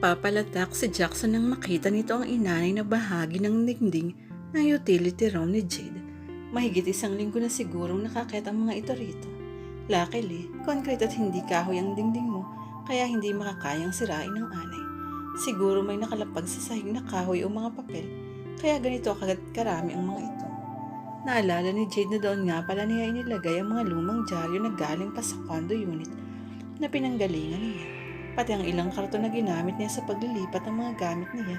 Napapalatak si Jackson nang makita nito ang inanay na bahagi ng dingding ng utility room ni Jade. Mahigit isang linggo na sigurong nakakit ang mga ito rito. Luckily, concrete at hindi kahoy ang dingding mo, kaya hindi makakayang sirain ng anay. Siguro may nakalapag sa sahig na kahoy o mga papel, kaya ganito kagat karami ang mga ito. Naalala ni Jade na doon nga pala niya inilagay ang mga lumang dyaryo na galing pa sa condo unit na pinanggalingan niya. Pati ang ilang karton na ginamit niya sa paglilipat ng mga gamit niya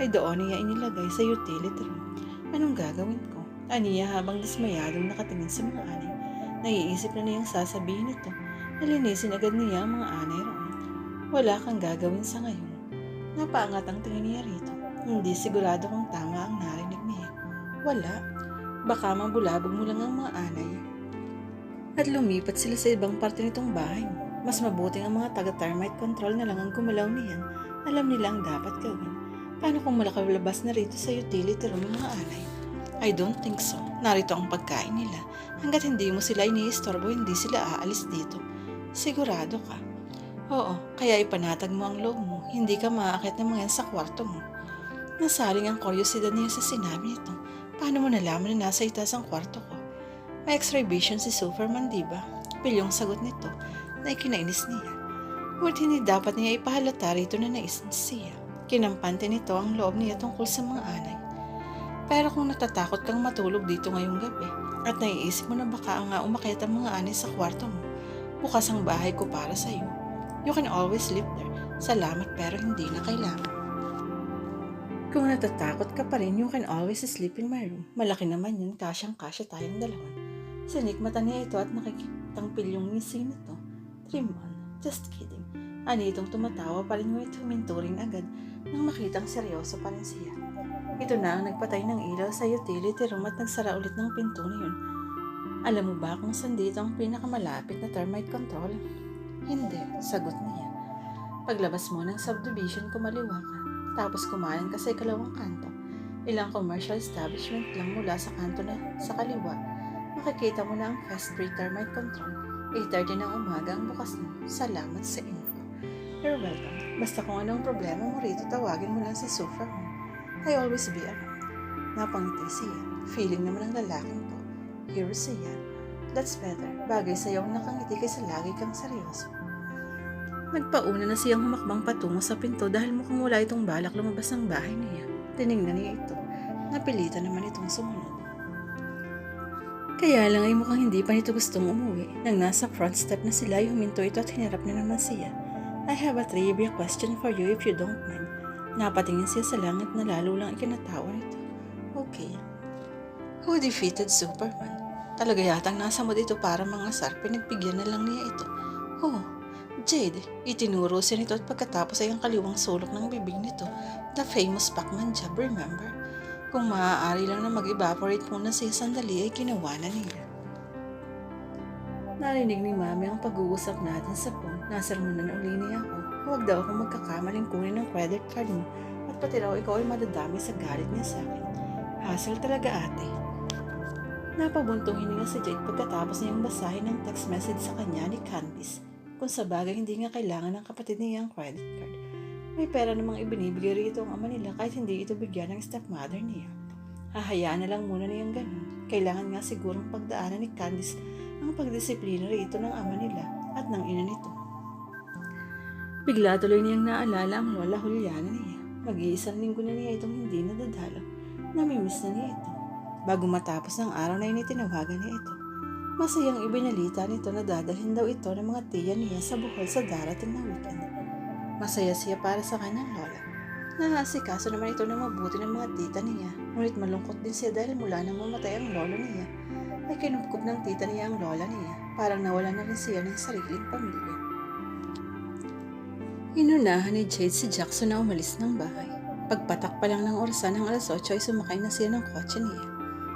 ay doon niya inilagay sa utility room. Anong gagawin ko? Aniya habang dismayadong nakatingin sa mga anay. Naiisip na niyang sasabihin ito. Nalinisin agad niya ang mga anay roon. Wala kang gagawin sa ngayon. Napaangat ang tingin niya rito. Hindi sigurado kung tama ang narinig niya. Wala. Baka mabulabog mo lang ang mga anay. At lumipat sila sa ibang parte nitong bahay mo. Mas mabuting ang mga taga-termite control na lang ang gumalaw niyan. Alam nila ang dapat gawin. Paano kung malakalabas na rito sa utility room ng mga anay? I don't think so. Narito ang pagkain nila. Hanggat hindi mo sila iniistorbo, hindi sila aalis dito. Sigurado ka. Oo, kaya ipanatag mo ang loob mo. Hindi ka maaakit ng mga yan sa kwarto mo. Nasaling ang kuryosidad niya sa sinabi nito. Paano mo nalaman na nasa itaas ang kwarto ko? May x-ray vision si Superman, di ba? Pilyong sagot nito na ikinainis niya. Ngunit hindi dapat niya ipahalata rito na naisin siya. Kinampante nito ang loob niya tungkol sa mga anay. Pero kung natatakot kang matulog dito ngayong gabi at naiisip mo na baka nga umakyat ang mga anay sa kwarto mo, bukas ang bahay ko para sa iyo. You can always live there. Salamat pero hindi na kailangan. Kung natatakot ka pa rin, you can always sleep in my room. Malaki naman yun, kasyang-kasya tayong dalawa. Sinikmata niya ito at nakikitang pilyong ngisi nito. Dream on. Just kidding. Anitong tumatawa pa rin ngunit huminto rin agad nang makitang seryoso pa rin siya. Ito na ang nagpatay ng ilaw sa utility room at nagsara ulit ng pinto na yun. Alam mo ba kung saan dito ang pinakamalapit na termite control? Hindi, sagot niya. Paglabas mo ng subdivision, kumaliwa ka. Tapos kumain ka sa ikalawang kanto. Ilang commercial establishment lang mula sa kanto na sa kaliwa. Makikita mo na ang Fast Free Termite Control. 8.30 ng umaga ang bukas nun. Salamat sa info. You're welcome. Basta kung anong problema mo rito, tawagin mo lang si Superman. I always be around. Napangiti siya. Feeling naman ng lalaking to. Hero siya. That's better. Bagay sa'yo ang nakangiti kaysa lagi kang seryoso. Nagpauna na siyang humakbang patungo sa pinto dahil mukhang wala itong balak lumabas ng bahay niya. Tinignan niya ito. Napilitan naman itong sumunod. Kaya lang ay mukhang hindi pa nito gustong umuwi. Nang nasa front step na sila ay huminto ito at hinarap na naman siya. I have a trivia question for you if you don't mind. Napatingin siya sa langit na lalo lang ikinatawa nito. Okay. Who defeated Superman? Talaga yatang nasa mood ito para mga sar, pinagbigyan na lang niya ito. Oh, Jade, itinuro siya nito at pagkatapos ay ang kaliwang sulok ng bibig nito, the famous Pac-Man job, remember? Kung maaari lang na mag-evaporate muna siya sandali ay ginawa na niya. Narinig ni Mami ang pag-uusap natin sa phone. Nasarmunan uli niya ako. Huwag daw akong magkakamaling kunin ng credit card mo at pati raw ikaw ay madadami sa galit niya sa akin. Hassle talaga ate. Napabuntong hininga si Jade pagkatapos niyang basahin ng text message sa kanya ni Candice. Kung sa bagay hindi nga kailangan ng kapatid niya ang credit card. May pera namang ibinibigay rito ang ama nila kahit hindi ito bigyan ng stepmother niya. Hahayaan na lang muna niyang ganun. Kailangan nga sigurong pagdaanan ni Candice ang pagdisiplina rito ng ama nila at ng ina nito. Bigla tuloy niyang naalala ang lola Juliana niya. Mag-iisang linggo na niya itong hindi nadadala. Namimiss na niya ito. Bago matapos ng araw na initinawagan niya ito. Masayang ibinalita nito na dadalhin daw ito ng mga tiya niya sa Bohol sa darating na weekend. Masaya siya para sa kanyang lola. Nahasikaso naman ito ng mabuti ng mga tita niya. Ngunit malungkot din siya dahil mula nang mamatay ang lolo niya, ay kinupkup ng tita niya ang lola niya. Parang nawala na rin siya ng sariling pamilya. Inunahan ni Jade si Jackson na umalis ng bahay. Pagpatak pa lang ng orasan ng alas 8 ay sumakay na siya ng kotse niya.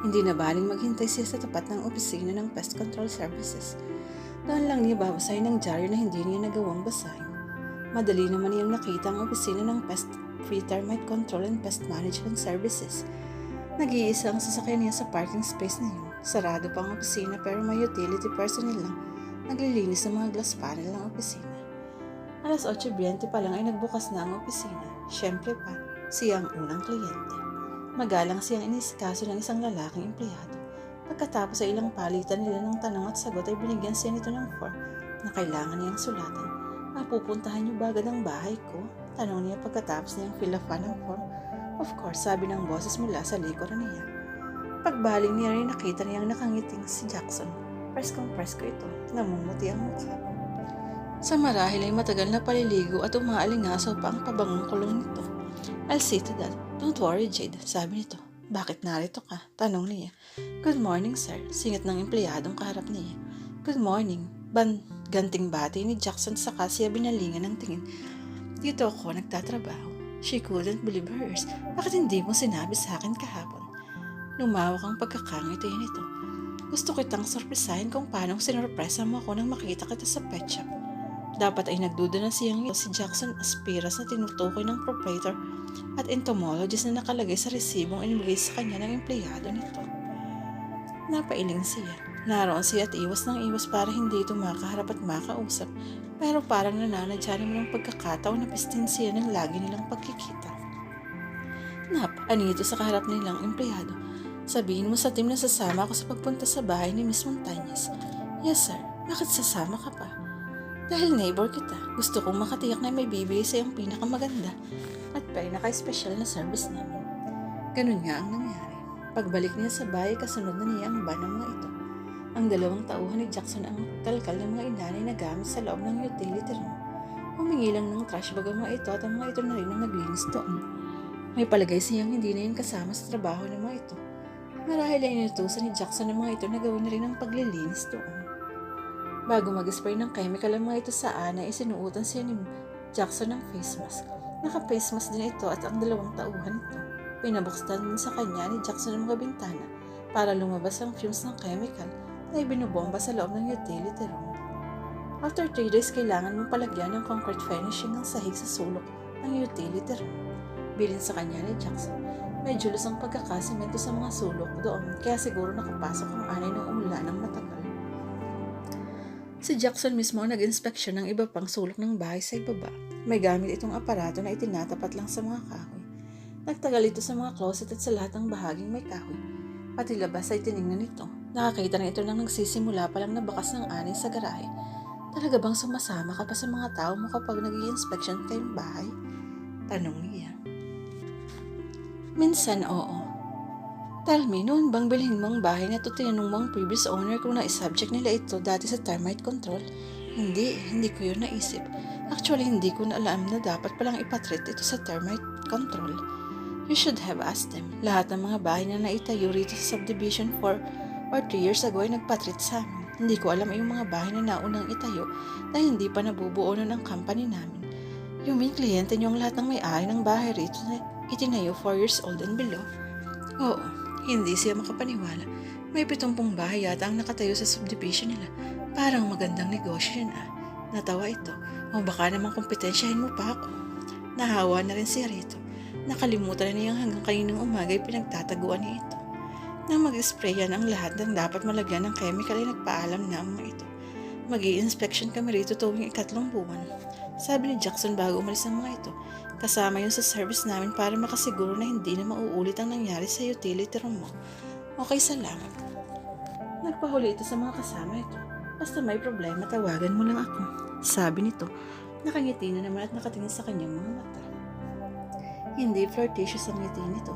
Hindi na baling maghintay siya sa tapat ng opisina ng Pest Control Services. Doon lang niya babasahin ng dyaryo na hindi niya nagawang basahin. Madali naman niyang nakita ang opisina ng Pest Free Termite Control and Pest Management Services. Nag-iisa ang sasakyan niya sa parking space na yun. Sarado pa ang opisina pero may utility personnel lang naglilinis ng mga glass panel ng opisina. Alas 8.20 pa lang ay nagbukas na ang opisina. Siyempre pa, siya ang unang kliyente. Magalang siyang iniskaso ng isang lalaking empleyado. Pagkatapos ay ilang palitan nila ng tanong at sagot ay binigyan siya nito ng form na kailangan niyang sulatan. Mapupuntahan niyo ba agad ang bahay ko? Tanong niya pagkatapos niyang fill up ng form. Of course, sabi ng boses mula sa likuran niya. Pagbaling niya rin nakita niyang nakangiting si Jackson. Preskong presko ito, namumuti ang mukha. Sa marahil ay matagal na paliligo at umaalingasaw pa ang pabangong kulong nito. I'll see to that. Don't worry, Jade, sabi nito. Bakit narito ka? Tanong niya. Good morning, sir. Singit ng empleyadong kaharap niya. Good morning. Ban ganting bati ni Jackson sa siya binalingan ng tingin. Dito ako nagtatrabaho. She couldn't believe her ears. Bakit hindi mo sinabi sa akin kahapon? Lumawak ang pagkakangiti nito. Gusto kitang sorpresahin kung paano sinurpresa mo ako nang makita kita sa pet shop. Dapat ay nagduda na siyang si Jackson Aspiras na tinutukoy ng proprietor at entomologist na nakalagay sa resibong inibigay sa kanya ng empleyado nito. Napailing siya. Naroon siya at iwas ng iwas para hindi ito makaharap at makausap pero parang nananadya naman ang pagkakataon na pistin siya ng lagi nilang pagkikita. Nap, anito sa kaharap nilang empleyado. Sabihin mo sa team na sasama ako sa pagpunta sa bahay ni Miss Montañez. Yes sir, bakit sasama ka pa? Dahil neighbor kita, gusto kong makatiyak na may bibigay sa iyong pinakamaganda at pinaka-special na service namin. Ganun nga ang nangyari. Pagbalik niya sa bahay, kasunod na niya ang ban ng mga ito. Ang dalawang tauhan ni Jackson ang kalkal ng mga inanay na gamit sa loob ng utility room. Humingi lang ng trash bag ang mga ito at ang mga ito na rin ang naglinis doon. May palagay siyang hindi na yun kasama sa trabaho ng mga ito. Marahil ay inutusan ni Jackson ng mga ito na gawin na rin ang paglilinis doon. Bago mag-spray ng chemical ang mga ito sa ana, isinuutan siya ni Jackson ng face mask. Naka-face mask din ito at ang dalawang tauhan nito. Pinabuksan sa kanya ni Jackson ang mga bintana para lumabas ang fumes ng chemical na ibinubomba sa loob ng utility room. After 3 days, kailangan mong palagyan ng concrete finishing ng sahig sa sulok ng utility room. Bilin sa kanya ni Jackson, medyo lusang pagkakasimento sa mga sulok doon kaya siguro nakapasok ang anay ng umulan ng matagal. Si Jackson mismo nag-inspeksyon ng iba pang sulok ng bahay sa ibaba. May gamit itong aparato na itinatapat lang sa mga kahoy. Nagtagal ito sa mga closet at sa lahat ng bahaging may kahoy. Pati labas ay tiningnan ito. Nakakita na ito nang nagsisimula pa lang na bakas ng anay sa garahe. Talaga bang sumasama ka pa sa mga tao mo kapag nag inspection kayong bahay? Tanong niya. Minsan oo. Tell me, noon bang bilhin mo ang bahay na ito tinanong mo ang previous owner kung na-subject nila ito dati sa termite control? Hindi, hindi ko yun naisip. Actually, hindi ko na alam na dapat palang ipatreat ito sa termite control. You should have asked them. Lahat ng mga bahay na naitayo rito sa subdivision 4 or 3 years ago ay nagpatreat sa amin. Hindi ko alam yung mga bahay na naunang itayo dahil hindi pa nabubuo nun ang company namin. You mean kliyente niyo ang lahat ng may-ari ng bahay rito na itinayo 4 years old and below? Oo, hindi siya makapaniwala. May pitumpong bahay yata ang nakatayo sa subdivision nila. Parang magandang negosyo yun ah. Natawa ito. O baka namang kompetensyahin mo pa ako. Nahawa na rin siya rito. Nakalimutan na niyang hanggang kaninang umaga ay pinagtataguan niya ito. Nang mag-spray yan ang lahat ng dapat malagyan ng chemical ay nagpaalam na mga ito. mag inspection kami rito tuwing ikatlong buwan. Sabi ni Jackson bago umalis ang mga ito. Kasama yun sa service namin para makasiguro na hindi na mauulit ang nangyari sa utility room mo. Okay, salamat. Nagpahuli ito sa mga kasama ito. Basta may problema, tawagan mo lang ako. Sabi nito. Nakangiti na naman at nakatingin sa kanyang mga mata. Hindi flirtatious ang ngiti nito.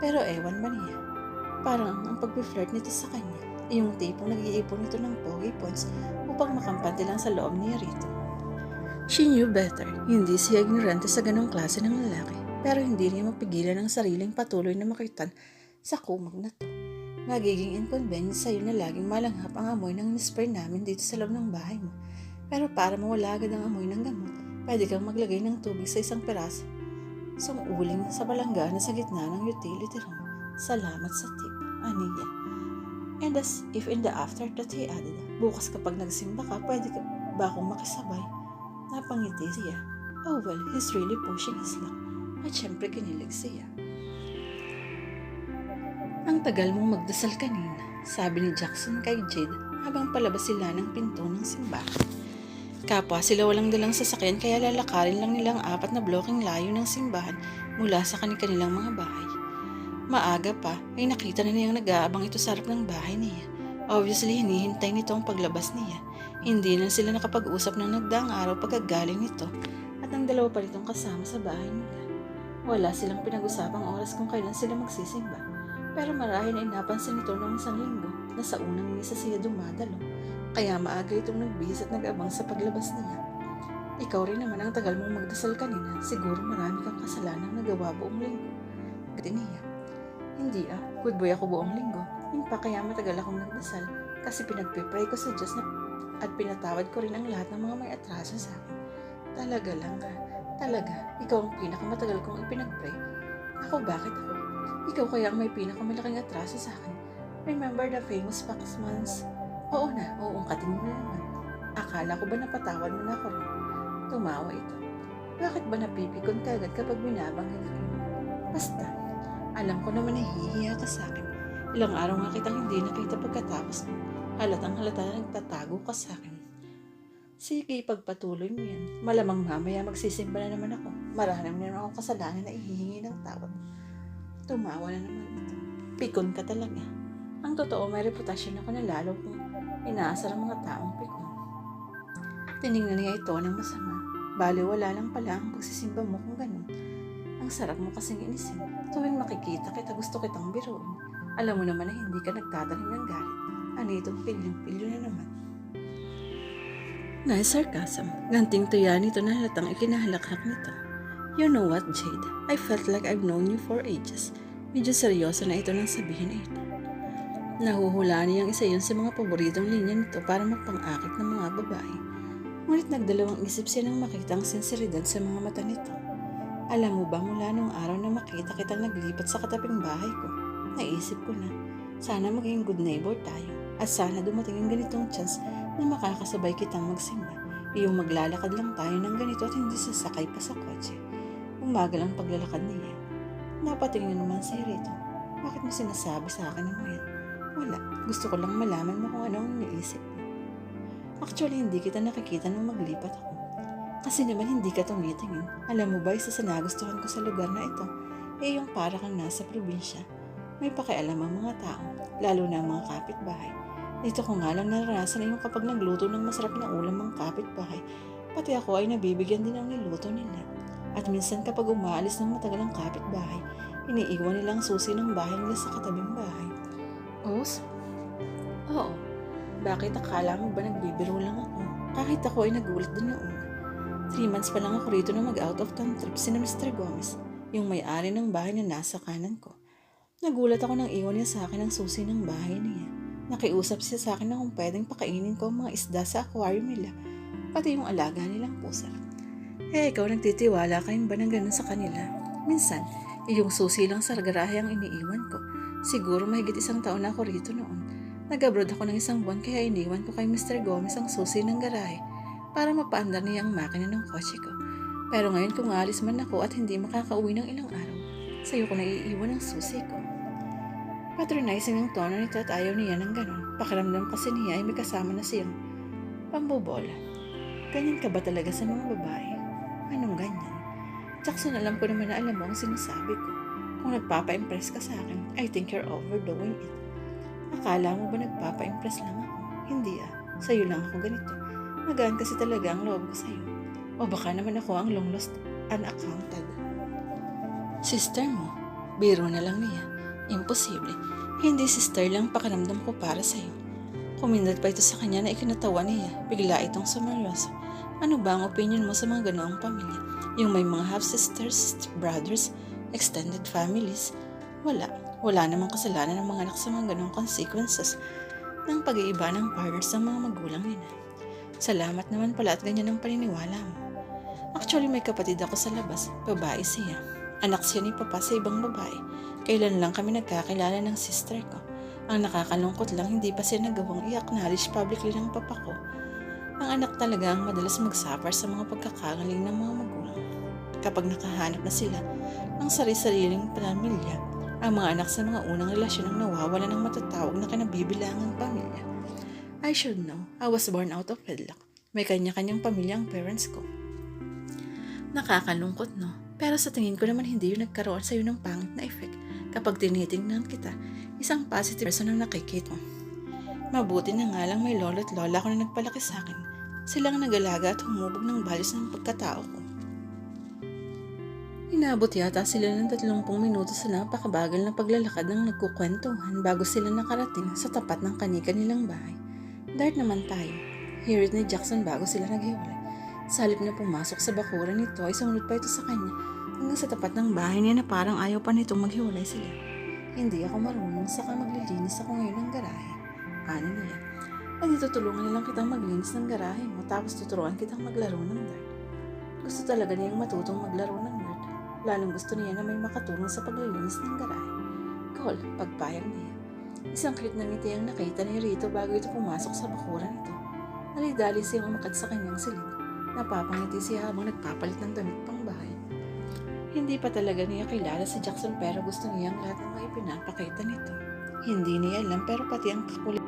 Pero ewan ba niya? Parang ang pag-flirt nito sa kanya, yung tipong nag-iipon nito ng pogi points upang makampante lang sa loob niya rito. She knew better. Hindi siya ignorante sa ganong klase ng lalaki. Pero hindi niya mapigilan ang sariling patuloy na makitan sa kumag na to. Magiging inconvenience sa'yo na laging malanghap ang amoy ng nispray namin dito sa loob ng bahay mo. Pero para mawala agad ang amoy ng gamot, pwede kang maglagay ng tubig sa isang peraso. Sumuuling sa balanggana sa gitna ng utility room. Salamat sa tip, Aniya. And as if in the afterthought he added, bukas kapag nagsimba ka, pwede ka ba akong makisabay? Napangiti siya. Oh well, he's really pushing his luck. At syempre kinilig siya. Ang tagal mong magdasal kanina, sabi ni Jackson kay Jade habang palabas sila ng pinto ng simbahan. Kapwa sila walang dalang sasakyan kaya lalakarin lang nilang apat na blokeng layo ng simbahan mula sa kanilang mga bahay. Maaga pa ay nakita na niyang nag-aabang ito sa harap ng bahay niya. Obviously, hinihintay nito ang paglabas niya. Hindi na sila nakapag-usap ng nagdaang araw pagkagaling nito at ang dalawa pa nitong kasama sa bahay nila. Wala silang pinag-usapang oras kung kailan sila magsisimba. Pero marahil ay napansin nito noong isang linggo na sa unang misa siya dumadalo. Kaya maaga itong nagbihis at nag-abang sa paglabas niya. Ikaw rin naman ang tagal mong magdasal kanina. Siguro marami kang kasalanang nagawa buong linggo. Gati niya. Hindi ah, good boy ako buong linggo. Yun pa kaya matagal akong nagdasal kasi pinagpipray ko sa Diyos na at pinatawad ko rin ang lahat ng mga may atraso sa akin. Talaga lang ah. Talaga, ikaw ang pinakamatagal kong ipinagpray. Ako, bakit ako? Ikaw kaya ang may pinakamalaking atraso sa akin. Remember the famous Paxman's? Oo na, uungkatin mo na naman. Akala ko ba napatawad mo na ako rin? Tumawa ito. Bakit ba napipikon ka agad kapag binabanggit ko? Basta, alam ko naman na hihiya ka sa akin. Ilang araw nga kitang hindi nakita pagkatapos. Halatang halata na nagtatago ka sa akin. Sige, pagpatuloy mo yan. Malamang mamaya magsisimba na naman ako. Marami na naman kasalanan na ihihingi ng tawad. Tumawa na naman ito. Pikon ka talaga. Ang totoo, may reputasyon ako na lalo kung inaasar ang mga taong pikon. Tinignan niya ito ng masama. Bali, wala lang pala ang pagsisimba mo kung ganun. Ang sarap mo kasing inisin. Tuwing makikita kita, gusto kitang biruin. Alam mo naman na hindi ka nagtatanim ng galit. Ano itong pilyong-pilyo na naman? Nice sarcasm. Ganting tuya nito na halatang ikinahalakhak nito. You know what, Jade? I felt like I've known you for ages. Medyo seryoso na ito nang sabihin na ito. Nahuhulaan niyang isa yun sa mga paboritong linya nito para mapang-akit ng mga babae. Ngunit nagdalawang isip siya nang makita ang sinseridad sa mga mata nito. Alam mo ba mula nung araw na makita kitang naglipat sa kataping bahay ko, naisip ko na, sana maging good neighbor tayo at sana dumating ang ganitong chance na makakasabay kitang magsimba. Iyong maglalakad lang tayo ng ganito at hindi sasakay pa sa kotse. Umagal ang paglalakad niya. Napatingin na naman si Rito. Bakit mo sinasabi sa akin mo yan? Wala. Gusto ko lang malaman mo kung ano ang iniisip mo. Actually, hindi kita nakikita nung maglipat ako. Kasi naman hindi ka tumitingin. Alam mo ba, isa sa nagustuhan ko sa lugar na ito, eh yung para kang nasa probinsya. May pakialam ang mga tao, lalo na ang mga kapitbahay. Dito ko nga lang naranasan na yung kapag nagluto ng masarap na ulam ang kapitbahay, pati ako ay nabibigyan din ang niluto nila. At minsan kapag umaalis ng matagal ang kapitbahay, iniiwan nila ang susi ng bahay nila sa katabing bahay. Os? Oo. Bakit akala mo ba nagbibiro lang ako? Kahit ako ay nagulat din noon. Three months pa lang ako rito na mag-out of town trip si Mr. Gomez, yung may-ari ng bahay na nasa kanan ko. Nagulat ako nang iwan niya sa akin ang susi ng bahay niya. Nakiusap siya sa akin na kung pwedeng pakainin ko ang mga isda sa aquarium nila, pati yung alaga nilang pusa. Eh, ikaw nagtitiwala ka rin ba ng ganun sa kanila? Minsan, yung susi lang sa garahe ang iniiwan ko. Siguro mahigit isang taon na ako rito noon. Nag-abroad ako ng isang buwan kaya iniwan ko kay Mr. Gomez ang susi ng garahe para mapaandar niya ang makina ng kotse ko. Pero ngayon kung aalis man ako at hindi makakauwi ng ilang araw, sa'yo ko naiiwan ang susi ko. Patronizing ang tono nito at ayaw niya ng ganun. Pakiramdam kasi niya ay may kasama na siyang pambobola. Ganyan ka ba talaga sa mga babae? Anong ganyan? Jackson, alam ko naman na alam mo ang sinasabi ko. Kung nagpapa-impress ka sa akin, I think you're overdoing it. Akala mo ba nagpapa-impress lang ako? Hindi ah. Sa'yo lang ako ganito. Magaan kasi talaga ang loob ko sa'yo. O baka naman ako ang long lost unaccounted. Sister mo, biro na lang niya. Imposible. Hindi sister lang pakiramdam ko para sa'yo. Kumindot pa ito sa kanya na ikinatawa niya. Bigla itong sumeryoso. Ano ba ang opinion mo sa mga ganoong pamilya? Yung may mga half-sisters, brothers, extended families? Wala. Wala namang kasalanan ng mga anak sa mga ganoong consequences ng pag-iiba ng partners ng mga magulang nila. Salamat naman pala at ganyan ang paniniwala mo. Actually, may kapatid ako sa labas. Babae siya. Anak siya ni Papa sa ibang babae. Kailan lang kami nagkakilala ng sister ko. Ang nakakalungkot lang, hindi pa siya nagawang i-acknowledge publicly ng papa ko. Ang anak talaga ang madalas mag-suffer sa mga pagkakagaling ng mga magulang. Kapag nakahanap na sila ng sari-sariling pamilya, ang mga anak sa mga unang relasyon ang nawawala ng matatawag na kinabibilangang pamilya. I should know. I was born out of wedlock. May kanya-kanyang pamilya ang parents ko. Nakakalungkot, no? Pero sa tingin ko naman hindi yun nagkaroon sa'yo ng pangit na effect kapag tinitingnan kita. Isang positive person ang nakikita mo. Mabuti na nga lang may lolo at lola ko na nagpalaki sa akin. Silang nag-alaga at humubog ng balis ng pagkatao ko. Inabot yata sila ng 30 minuto sa napakabagal na paglalakad ng nagkukwentuhan bago sila nakarating sa tapat ng kanika nilang bahay. Dart naman tayo. Hear it ni Jackson bago sila naghiwalay. Sa halip na pumasok sa bakuran nito ay sumunod pa ito sa kanya hanggang sa tapat ng bahay niya na parang ayaw pa nitong maghiwalay sila. Hindi ako marunong saka maglilinis ako ngayon ng garahe. Ano niya? Ay tutulungan nilang kitang maglinis ng garahe mo tapos tuturuan kitang maglaro ng dart. Gusto talaga niyang matutong maglaro ng dart. Lalong gusto niya na may makatulong sa paglilinis ng garahe. Call, pagpayag niya. Isang cute na ngiti ang nakita ni Rito bago ito pumasok sa bakuran nito. Nalidali siyang umakat sa kanyang silid. Napapangiti siya habang nagpapalit ng damit pang bahay. Hindi pa talaga niya kilala si Jackson pero gusto niyang lahat ng mga ipinapakita nito. Hindi niya alam pero pati ang kakulit